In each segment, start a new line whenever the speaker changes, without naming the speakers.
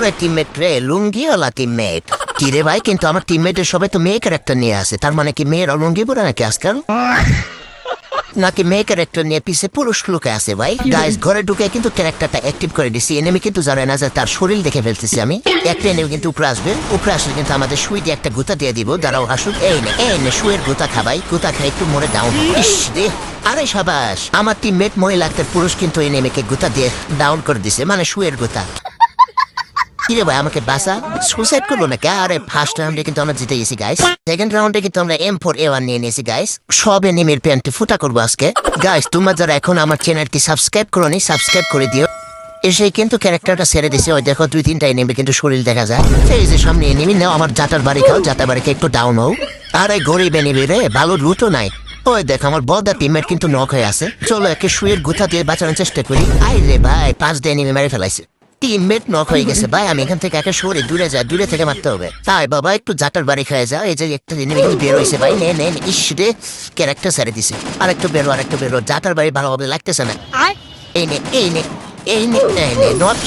ওরে টিমমেট রে লুঙ্গিওয়ালা টিমমেট কি রে ভাই কিন্তু আমার টিমমেটের সবাই তো মেয়ে ক্যারেক্টার নিয়ে আসে তার মানে কি মেয়েরা লুঙ্গি পরে নাকি আজকাল? নাকি মেয়ে ক্যারেক্টার নিয়ে পিছে পুরুষ লুকে আছে ভাই? গাইস ঘরে ঢুকে কিন্তু ক্যারেক্টারটা অ্যাক্টিভ করে দিছি। এনেমি কিন্তু জানে না যে তার শরীর দেখে ফেলতেছি আমি। একটা এনেমি কিন্তু উপরে আসবে। উপরে আসলে কিন্তু আমাদের সুইটে একটা গুতা দিয়ে দিব। দাঁড়াও আসুক এই নে এই নে শুয়ের গুতা খাবাই গুতা খাই একটু মরে ডাউন ইস আরে সাবাস আমার টিমমেট মহিলা একটা পুরুষ কিন্তু এই নেমেকে গুতা দিয়ে ডাউন করে দিছে। মানে শুয়ের গুতা। কিরে ভাই, আমাকে বাসা সুসাইড করব নাকি? আরে ফার্স্ট রাউন্ডে কিন্তু আমরা জিতে গেছি গাইস সেকেন্ড রাউন্ডে কিন্তু আমরা এম ফোর এ ওয়ান নিয়ে নিয়েছি গাইস সব এনিমের প্যান্টে ফুটা করব আজকে। গাইস তোমরা যারা এখন আমার চ্যানেলটি সাবস্ক্রাইব করো নি সাবস্ক্রাইব করে দিও। এসে কিন্তু ক্যারেক্টারটা ছেড়ে দিছে। ওই দেখো, দুই তিনটা এনিমে কিন্তু শরীর দেখা যায়। এই যে সামনে এনিমি নাও, আমার জাটার বাড়ি খাও, জাটার বাড়িকে একটু ডাউন হও। আরে, গরিব এনিমি রে, ভালো লুটো নাই। ওই দেখ, আমার বদা টিমমেট কিন্তু নক হয়ে আছে। চলো একে শুয়ের গুথা দিয়ে বাঁচানোর চেষ্টা করি। আই রে ভাই, পাঁচ দিয়ে এনিমি মেরে ফেলাইছে। টিমমেট নক হয়ে গেছে। ভাই আমি এখান থেকে একে সরে দূরে যা দূরে থেকে মারতে হবে। তাই বাবা একটু জাটার বাড়ি খেয়ে যাও এই যে একটা এনিমি কিন্তু বের হয়েছে ভাই। নে নে ইস রে ক্যারেক্টার ছেড়ে দিছে। আর একটু বেরো আর একটু বেরো জাটার বাড়ি ভালোভাবে লাগতেছে না। এই নে এই নে এই নে এই নে। নট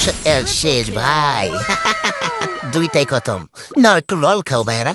শেষ ভাই। দুইটাই খতম। না একটু রল খাও ভাইরা